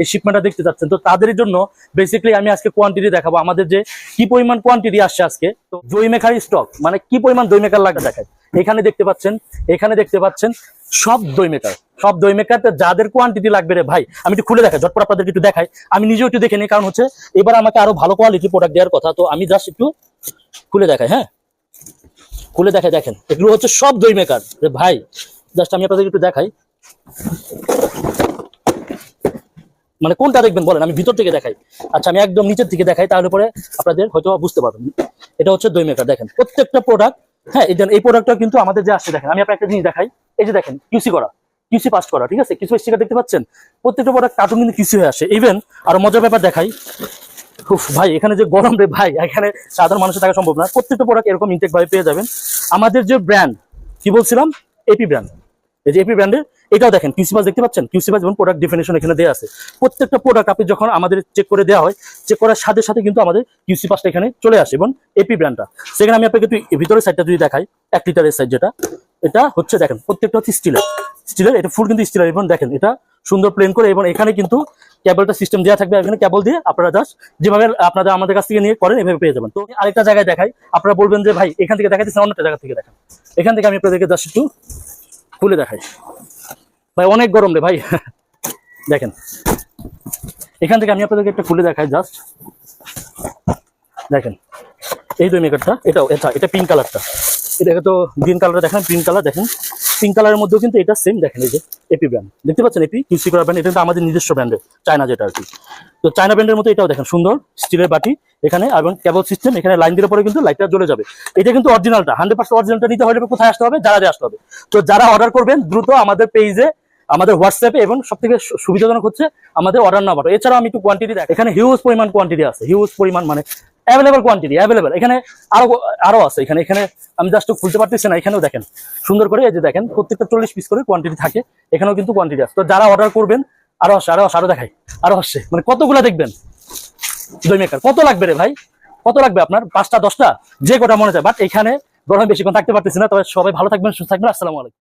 এই শিপমেন্টটা দেখতে যাচ্ছেন তো তাদের জন্য বেসিক্যালি আমি আজকে কোয়ান্টিটি দেখাবো। আমাদের যে কি পরিমাণ কোয়ান্টিটি আসছে আজকে, তো দই মেকার স্টক মানে কি পরিমাণ দই মেকার লাগবে দেখায় এখানে দেখতে পাচ্ছেন, এখানে দেখতে পাচ্ছেন, সব দই মেকার, সব দই মেকার। যাদের কোয়ান্টিটি লাগবে রে ভাই, আমি একটু খুলে দেখাই, ঝটপট আপনাদেরকে একটু দেখাই। আমি নিজেও একটু দেখে নিই, কারণ হচ্ছে এবার আমাকে আরও ভালো কোয়ালিটি প্রোডাক্ট দেওয়ার কথা। তো আমি জাস্ট একটু খুলে দেখাই হ্যাঁ? খুলে দেখে দেখেন। এগুলো হচ্ছে সব দই মেকার। রে ভাই জাস্ট আমি আপনাদেরকে একটু দেখাই। মানে কোনটা দেখবেন বলেন আমি ভিতর থেকে দেখাই। আচ্ছা আমি একদম নিচের থেকে দেখাই তাহলে পরে আপনাদের হয়তো বুঝতে পারবেন। এটা হচ্ছে দই মেকার দেখেন। প্রত্যেকটা প্রোডাক্ট হ্যাঁ এই এই প্রোডাক্টটা কিন্তু আমাদের যে আসছে দেখেন আমি আপনাকে একটা জিনিস দেখাই। এই যে দেখেন কিউসি করা কিউসি পাস করা ঠিক আছে? কিছু স্টিকার দেখতে পাচ্ছেন? প্রত্যেকটা প্রোডাক্ট কার্টুন কিন্তু কিউসি হয়ে আসে। ইভেন আরও মজার ব্যাপার দেখাই উফ, ভাই এখানে যে গরম রে ভাই এখানে সাধারণ মানুষের থাকা সম্ভব না। প্রত্যেকটা প্রোডাক্ট এরকম ইনটেক ভাবে পেয়ে যাবেন। আমাদের যে ব্র্যান্ড কি বলছিলাম? এপি ব্র্যান্ড এই যে এপি ব্র্যান্ডের এটাও দেখেন কিউসি পাস দেখতে পাচ্ছেন? কিউসি পাস এবং প্রোডাক্ট ডেফিনেশন এখানে দেওয়া আছে। প্রত্যেকটা প্রোডাক্ট আপনি যখন আমাদের চেক করে দেওয়া হয় চেক করার সাথে সাথে কিন্তু আমাদের কিউসি পাসটা এখানে চলে আসে এবং এপি ব্র্যান্ডটা সেখানে আমি আপনাকে ভিতরের সাইডটা যদি দেখাই, এক লিটারের সাইজ যেটা, এটা হচ্ছে দেখেন, প্রত্যেকটা হচ্ছে স্টিলের স্টিলের এটা ফুল কিন্তু স্টিলের এবং দেখেন, এটা সুন্দর প্লেন করে এবং এখানে কিন্তু কেবলটা সিস্টেম দেওয়া থাকবে। এখানে কেবল দিয়ে আপনারা জাস্ট যেভাবে আপনারা আমাদের কাছ থেকে নিয়ে করেন, এভাবে পেয়ে যাবেন। তো আরেকটা জায়গায় দেখাই, আপনারা বলবেন যে, ভাই, এখান থেকে দেখাইতেছেন, অন্যটা জায়গা থেকে দেখান। এখান থেকে আমি আপনাদেরকে জাস্ট একটু খুলে দেখাই। ভাই, অনেক গরম রে ভাই। দেখেন। এখান থেকে আমি আপনাদেরকে একটা খুলে দেখাই জাস্ট দেখেন। এই দুই মেকারটা এটাও এটা এটা পিঙ্ক কালারটা এটাকে তো গ্রিন কালার দেখেন পিঙ্ক কালার দেখেন। পিঙ্ক কালারের মধ্যেও কিন্তু এটা সেম দেখেন এই যে এপি ব্র্যান্ড দেখতে পাচ্ছেন এপি কিউসি করা ব্র্যান্ড এটা কিন্তু আমাদের নিজস্ব ব্র্যান্ডের চায়না যেটা আর কি। তো চায়না ব্র্যান্ডের মতো এটাও দেখেন, সুন্দর স্টিলের বাটি, এখানে, এবং কেবল সিস্টেম এখানে লাইন দিলে পরে কিন্তু লাইটটা জ্বলে যাবে। এটা কিন্তু অরিজিনালটা হান্ড্রেড পার্সেন্ট অরিজিনালটা নিতে হলে কোথায় আসতে হবে? যারা আসতে হবে। তো যারা অর্ডার করবেন, দ্রুত আমাদের পেজে আমাদের হোয়াটসঅ্যাপে এবং সব থেকে সুবিধাজনক হচ্ছে আমাদের অর্ডার নাম্বার এছাড়াও আমি একটু কোয়ান্টিটি দেখ এখানে হিউজ পরিমাণ কোয়ান্টিটি আছে হিউজ পরিমাণ মানে অ্যাভেলেবল কোয়ান্টিটি অ্যাভেলেবল এখানে আরও আরও আছে। এখানে এখানে আমি জাস্ট খুলতে পারতেছি না, এখানেও দেখেন। সুন্দর করে এই যে দেখেন, প্রত্যেকটা চল্লিশ পিস করে কোয়ান্টিটি থাকে। এখানেও কিন্তু কোয়ান্টিটি আছে। তো যারা অর্ডার করবেন, আরও আসে, আরও আরও দেখাই। আরও আসছে মানে কতগুলা দেখবেন? দই মেকার কত লাগবে রে ভাই? কত লাগবে আপনার? পাঁচটা, দশটা? যে কটা মনে চায়। বাট এখানে গরমে বেশিক্ষণ থাকতে পারতেছি না। তবে সবাই ভালো থাকবেন, সুস্থ থাকবেন। আসসালামু আলাইকুম।